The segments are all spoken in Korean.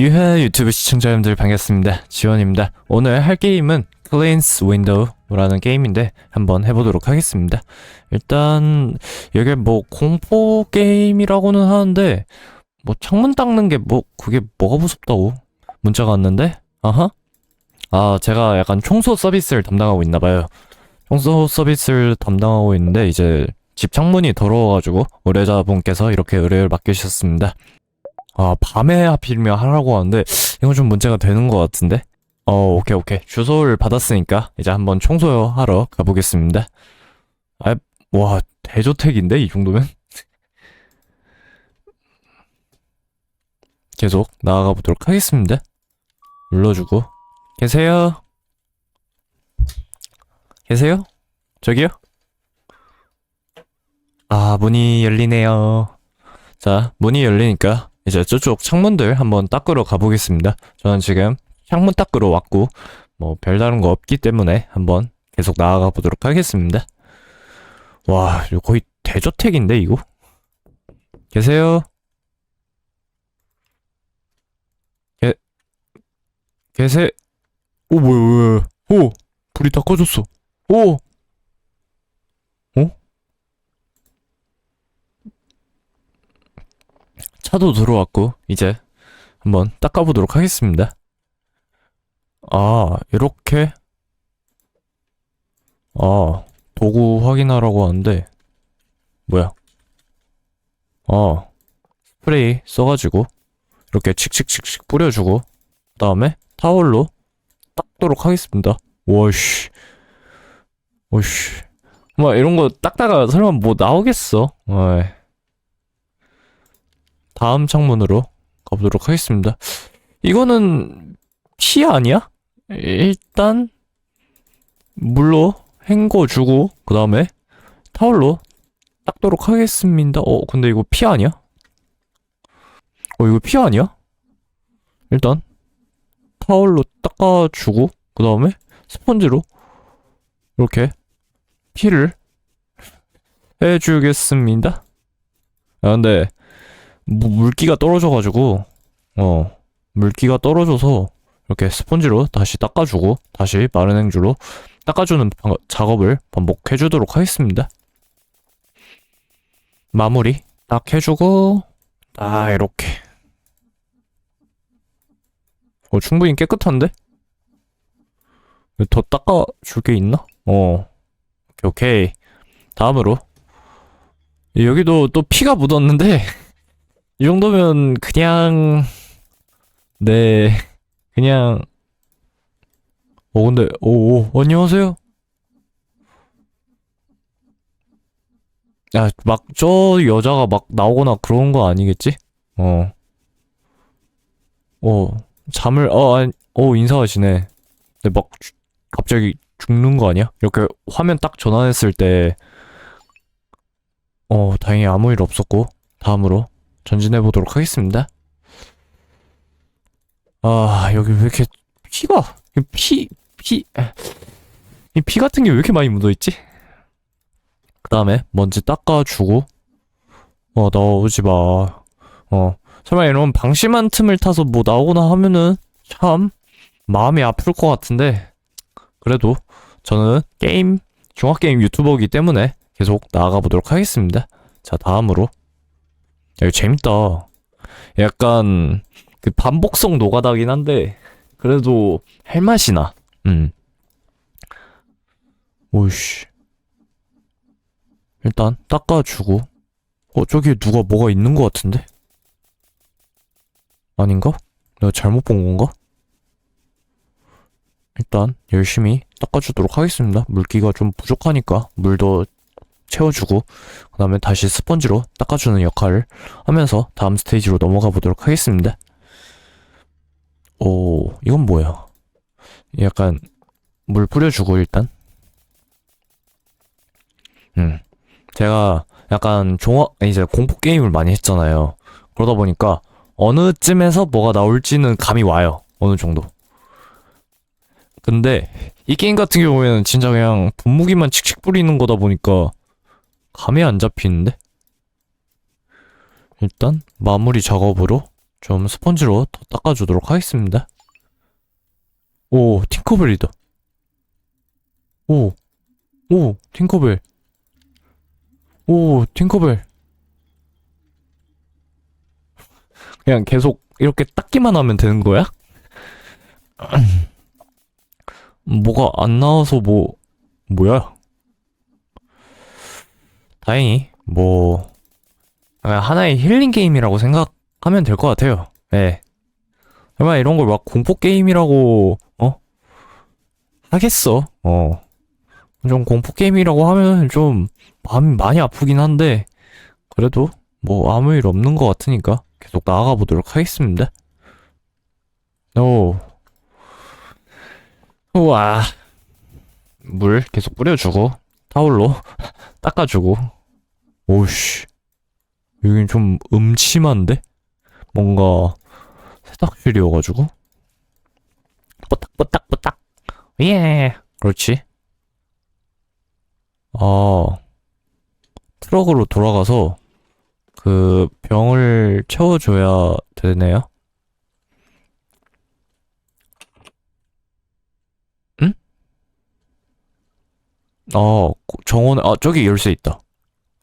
유해 유튜브 시청자 여러분들 반갑습니다. 지원입니다. 오늘 할 게임은 Cleanse Window라는 게임인데 한번 해보도록 하겠습니다. 일단 이게 뭐 공포 게임이라고는 하는데 뭐 창문 닦는 게 뭐 그게 뭐가 무섭다고 문자가 왔는데 아하 아 제가 약간 청소 서비스를 담당하고 있나 봐요. 청소 서비스를 담당하고 있는데 이제 집 창문이 더러워가지고 의뢰자분께서 이렇게 의뢰를 맡기셨습니다. 아, 밤에 하필이면 하라고 하는데, 이건 좀 문제가 되는 것 같은데? 어, 오케이, 오케이. 주소를 받았으니까, 이제 한번 청소하러 가보겠습니다. 아, 와, 대저택인데, 이 정도면? 계속 나아가 보도록 하겠습니다. 눌러주고. 계세요? 계세요? 저기요? 아, 문이 열리네요. 자, 문이 열리니까 이제 저쪽 창문들 한번 닦으러 가보겠습니다. 저는 지금 창문 닦으러 왔고, 뭐 별다른 거 없기 때문에 한번 계속 나아가 보도록 하겠습니다. 와, 이거 거의 대저택인데, 이거? 계세요? 계, 계세, 오, 뭐야, 뭐야, 오! 불이 다 꺼졌어. 오! 어? 차도 들어왔고 이제 한번 닦아보도록 하겠습니다. 아 이렇게 아 도구 확인하라고 하는데 뭐야? 아 스프레이 써가지고 이렇게 칙칙칙칙 뿌려주고 그 다음에 타월로 닦도록 하겠습니다. 와씨, 오씨, 뭐 이런 거 닦다가 설마 뭐 나오겠어? 어이. 다음 창문으로 가보도록 하겠습니다. 이거는 피 아니야? 일단 물로 헹궈주고 그 다음에 타올로 닦도록 하겠습니다. 어 근데 이거 피 아니야? 어 이거 피 아니야? 일단 타올로 닦아주고 그 다음에 스펀지로 이렇게 피를 해주겠습니다. 아 근데 무- 물기가 떨어져가지고 어 물기가 떨어져서 이렇게 스펀지로 다시 닦아주고 다시 마른 행주로 닦아주는 방- 작업을 반복해 주도록 하겠습니다. 마무리 딱 해주고 딱 이렇게 어 충분히 깨끗한데? 더 닦아줄 게 있나? 어 오케이 오케이 다음으로 여기도 또 피가 묻었는데 이 정도면 그냥 네 그냥 어 근데 오오 안녕하세요 야 막 저 여자가 막 나오거나 그런 거 아니겠지? 어. 어, 잠을, 어, 아니, 어, 인사하시네. 근데 막, 주- 갑자기 죽는 거 아니야? 이렇게 화면 딱 전환했을 때, 어, 다행히 아무 일 없었고, 다음으로 전진해 보도록 하겠습니다. 아, 여기 왜 이렇게 피가, 이 피, 피, 이 피 같은 게 왜 이렇게 많이 묻어있지? 그 다음에 먼지 닦아주고, 어, 나오지 마. 어, 설마 이런 방심한 틈을 타서 뭐 나오거나 하면은 참 마음이 아플 것 같은데, 그래도 저는 게임, 종합게임 유튜버이기 때문에 계속 나아가 보도록 하겠습니다. 자, 다음으로. 야, 이거 재밌다. 약간 그 반복성 노가다긴 한데 그래도 할 맛이 나. 음. 오이씨. 일단 닦아주고. 어 저기 누가 뭐가 있는 것 같은데? 아닌가? 내가 잘못 본 건가? 일단 열심히 닦아주도록 하겠습니다. 물기가 좀 부족하니까 물도 채워주고 그 다음에 다시 스펀지로 닦아주는 역할을 하면서 다음 스테이지로 넘어가 보도록 하겠습니다. 오, 이건 뭐야? 약간 물 뿌려주고 일단. 음, 제가 약간 종합 이제 공포 게임을 많이 했잖아요. 그러다 보니까 어느 쯤에서 뭐가 나올지는 감이 와요. 어느 정도. 근데 이 게임 같은 경우에는 진짜 그냥 분무기만 칙칙 뿌리는 거다 보니까 감이 안 잡히는데? 일단 마무리 작업으로 좀 스펀지로 더 닦아주도록 하겠습니다. 오, 팅커벨이다. 오, 오, 팅커벨. 오, 팅커벨. 그냥 계속 이렇게 닦기만 하면 되는 거야? 뭐가 안 나와서 뭐, 뭐야? 다행히, 뭐, 그냥 하나의 힐링 게임이라고 생각하면 될 것 같아요. 예. 얼마 이런 걸 막 공포 게임이라고, 어? 하겠어. 어. 좀 공포 게임이라고 하면 좀 마음이 많이 아프긴 한데, 그래도 뭐 아무 일 없는 것 같으니까 계속 나아가 보도록 하겠습니다. 오. 우와. 물 계속 뿌려주고, 타올로 닦아주고. 오우씨. 여긴 좀 음침한데? 뭔가 세탁실이어가지고. 뽀딱뽀딱뽀딱. 예. 그렇지. 아. 트럭으로 돌아가서 그 병을 채워줘야 되네요. 어, 정원에, 아, 저기 열쇠 있다.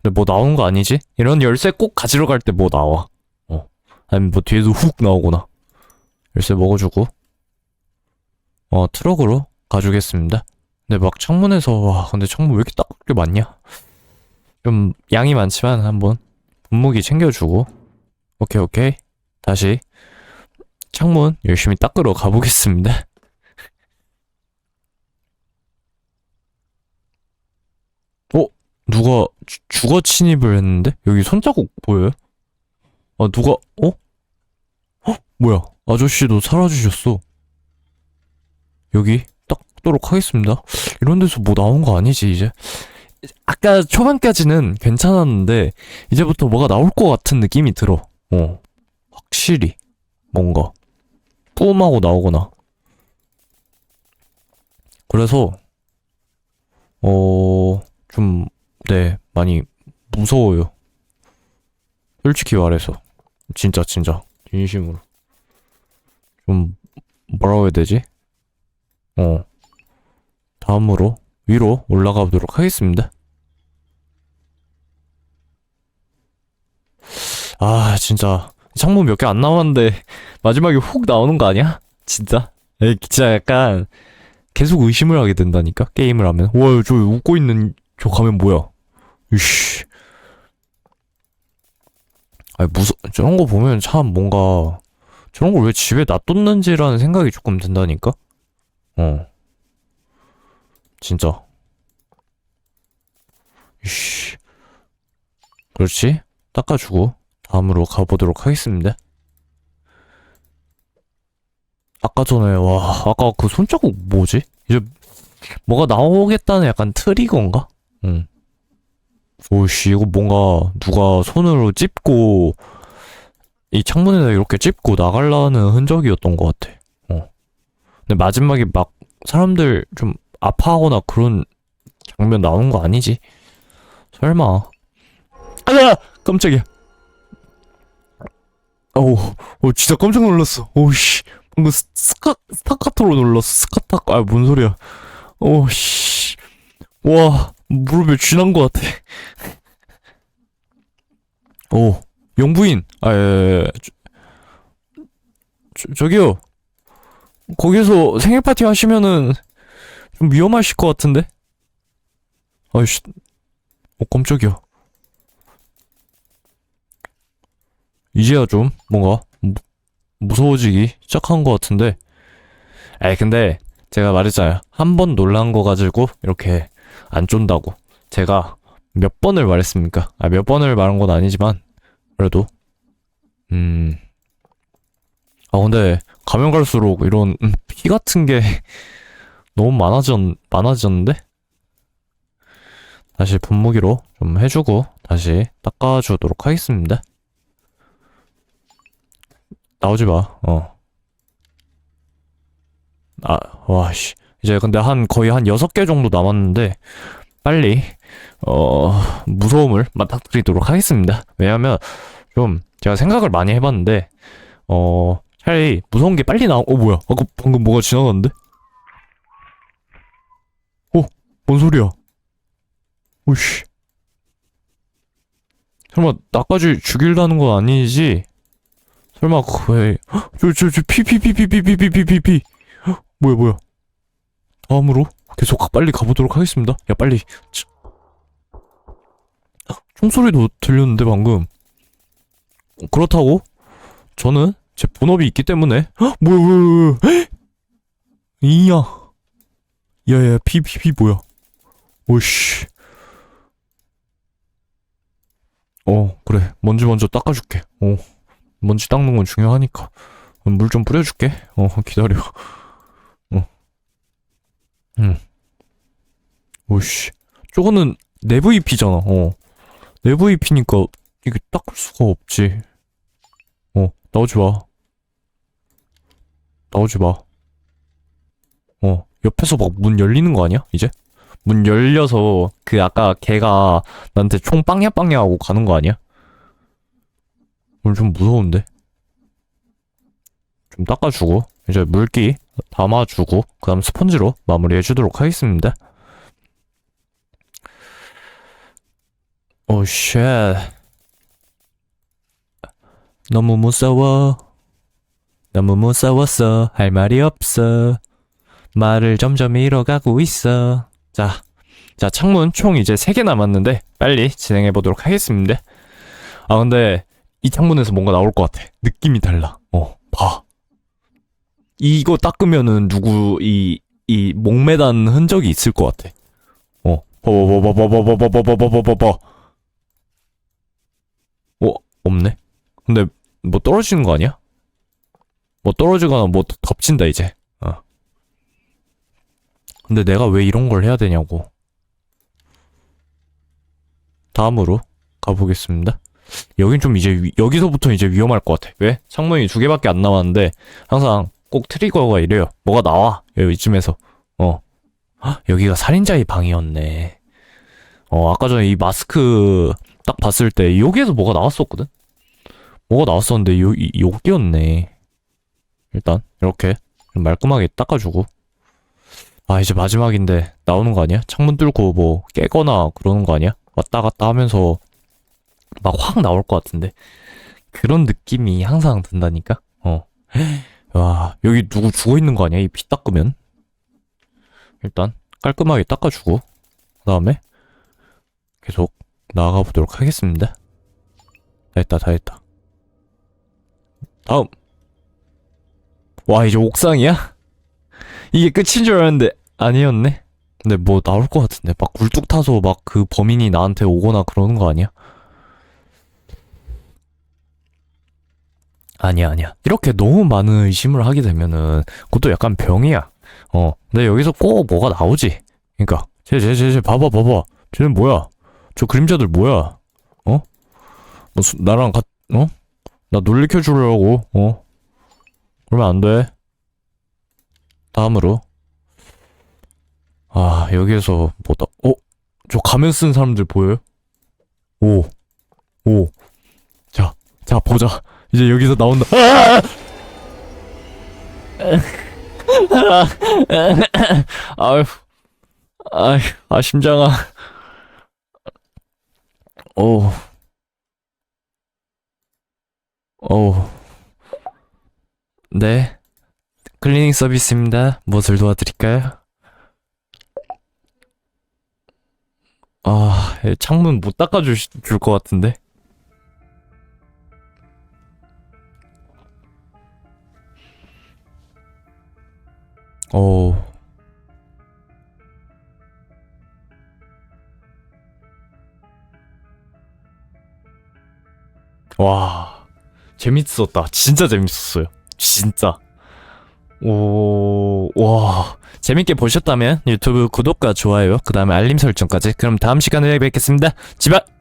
근데 뭐 나오는 거 아니지? 이런 열쇠 꼭 가지러 갈 때 뭐 나와. 어. 아니면 뭐 뒤에서 훅 나오거나. 열쇠 먹어주고. 어, 트럭으로 가주겠습니다. 근데 막 창문에서, 와, 근데 창문 왜 이렇게 딱게 많냐? 좀 양이 많지만 한번 분무기 챙겨주고. 오케이, 오케이. 다시 창문 열심히 닦으러 가보겠습니다. 어? 누가 주, 주거 침입을 했는데? 여기 손자국 보여요? 아, 누가, 어? 어? 뭐야? 아저씨도 사라지셨어. 여기 닦도록 하겠습니다. 이런 데서 뭐 나온 거 아니지, 이제? 아까 초반까지는 괜찮았는데, 이제부터 뭐가 나올 것 같은 느낌이 들어. 어. 확실히. 뭔가. 뿜하고 나오거나. 그래서, 어, 좀, 네, 많이 무서워요. 솔직히 말해서. 진짜, 진짜. 진심으로. 좀, 뭐라고 해야 되지? 어. 다음으로 위로 올라가 보도록 하겠습니다. 아, 진짜. 창문 몇 개 안 나왔는데, 마지막에 훅 나오는 거 아니야? 진짜? 에 진짜 약간, 계속 의심을 하게 된다니까? 게임을 하면. 와, 저 웃고 있는 저 가면 뭐야? 이씨. 아니, 무서, 저런 거 보면 참 뭔가, 저런 걸 왜 집에 놔뒀는지라는 생각이 조금 든다니까? 어. 진짜. 이씨. 그렇지? 닦아주고, 다음으로 가보도록 하겠습니다. 아까 전에, 와, 아까 그 손자국 뭐지? 이제, 뭐가 나오겠다는 약간 트리거인가? 응. 오씨, 이거 뭔가, 누가 손으로 찝고, 이 창문에다 이렇게 찝고 나가려는 흔적이었던 것 같아. 어. 근데 마지막에 막, 사람들 좀 아파하거나 그런 장면 나오는 거 아니지? 설마. 아야! 깜짝이야. 어우, 어, 진짜 깜짝 놀랐어. 오우씨. 방금 스- 스카, 스타카토로 놀랐어. 스카타, 아, 뭔 소리야. 오우씨. 와, 무릎에 쥐난 것 같아. 오, 영부인. 아, 예, 예, 예. 저, 저, 저기요. 거기서 생일 파티 하시면은 좀 위험하실 것 같은데? 아이씨, 어, 깜짝이야. 이제야 좀 뭔가 무, 무서워지기 시작한 것 같은데. 에이, 근데 제가 말했잖아요. 한 번 놀란 거 가지고 이렇게 안 쫀다고. 제가 몇 번을 말했습니까? 아, 몇 번을 말한 건 아니지만, 그래도, 음. 아, 근데 가면 갈수록 이런 음, 피 같은 게 너무 많아졌, 많아졌는데? 다시 분무기로 좀 해주고, 다시 닦아주도록 하겠습니다. 나오지 마, 어. 아, 와, 씨. 이제 근데 한, 거의 한 6개 정도 남았는데, 빨리, 어, 무서움을 맞닥뜨리도록 하겠습니다. 왜냐면, 좀, 제가 생각을 많이 해봤는데, 어, 차라리 무서운 게 빨리 나오, 어, 뭐야. 아까 방금 뭐가 지나갔는데? 어, 뭔 소리야? 오씨. 설마, 나까지 죽일라는 건 아니지? 설마, 그, 왜, 헉, 저, 저, 저, 피, 피, 피, 피, 피, 피, 피, 피, 피, 피. 헉, 뭐야, 뭐야. 다음으로 계속 빨리 가보도록 하겠습니다. 야, 빨리. 치- 총소리도 들렸는데, 방금. 그렇다고? 저는 제 본업이 있기 때문에. 헉, 뭐야 뭐야 뭐야 헉! 이야. 야야 피피피 뭐야? 오씨. 어 그래. 먼지 먼저 닦아줄게. 어. 먼지 닦는 건 중요하니까. 물 좀 뿌려줄게. 어 기다려 어응 오씨 저거는 내부 잎이잖아 어 내부 잎이니까 이게 닦을 수가 없지 어 나오지 마 나오지 마. 어, 옆에서 막 문 열리는 거 아니야? 이제? 문 열려서 그 아까 걔가 나한테 총 빵야 빵야 하고 가는 거 아니야? 오늘 좀 무서운데? 좀 닦아주고 이제 물기 담아주고 그 다음 스펀지로 마무리해 주도록 하겠습니다. 오 쉣. 너무 무서워. 너무 무서웠어. 할 말이 없어. 말을 점점 잃어가고 있어. 자, 자, 창문 총 이제 3개 남았는데, 빨리 진행해 보도록 하겠습니다. 아, 근데, 이 창문에서 뭔가 나올 것 같아. 느낌이 달라. 어, 봐. 이거 닦으면은 누구, 이, 이, 목매단 흔적이 있을 것 같아. 어, 버버버버버버버버버버버버버버. 어, 없네? 근데, 뭐 떨어지는 거 아니야? 뭐 떨어지거나 뭐 덮친다 이제. 어. 근데 내가 왜 이런 걸 해야 되냐고. 다음으로 가보겠습니다. 여긴 좀 이제 위- 여기서부터 이제 위험할 것 같아. 왜? 창문이 두 개밖에 안 남았는데 항상 꼭 트리거가 이래요. 뭐가 나와 여기쯤에서. 어. 헉, 여기가 살인자의 방이었네. 어 아까 전에 이 마스크 딱 봤을 때 여기에서 뭐가 나왔었거든. 뭐가 나왔었는데 요 이- 여기였네. 일단 이렇게 좀 말끔하게 닦아주고 아 이제 마지막인데 나오는 거 아니야? 창문 뚫고 뭐 깨거나 그러는 거 아니야? 왔다 갔다 하면서 막 확 나올 것 같은데 그런 느낌이 항상 든다니까 어. 와 여기 누구 죽어 있는 거 아니야? 이 피 닦으면 일단 깔끔하게 닦아주고 그 다음에 계속 나아가 보도록 하겠습니다 다 했다 다 했다 다음 와 이제 옥상이야? 이게 끝인 줄 알았는데 아니었네. 근데 뭐 나올 것 같은데 막 굴뚝 타서 막 그 범인이 나한테 오거나 그러는 거 아니야? 아니야 아니야. 이렇게 너무 많은 의심을 하게 되면은 그것도 약간 병이야. 어. 근데 여기서 꼭 뭐가 나오지. 그러니까 쟤 쟤 쟤 쟤 봐봐 봐봐. 쟤는 뭐야? 저 그림자들 뭐야? 어? 뭐 수- 나랑 같 어? 나 놀래켜 주려고 어? 그러면 안 돼. 다음으로. 아, 여기에서 뭐다. 어? 저 가면 쓴 사람들 보여요? 오. 오. 자, 자, 보자. 이제 여기서 나온다. 아유. 아유, 아, 심장아. 오. 오. 네. 클리닝 서비스입니다. 무엇을 도와드릴까요? 아, 예, 창문 못 닦아줄 줄 것 같은데. 오. 와, 재밌었다. 진짜 재밌었어요. 진짜. 오, 와. 재밌게 보셨다면 유튜브 구독과 좋아요, 그 다음에 알림 설정까지. 그럼 다음 시간에 뵙겠습니다. 지바!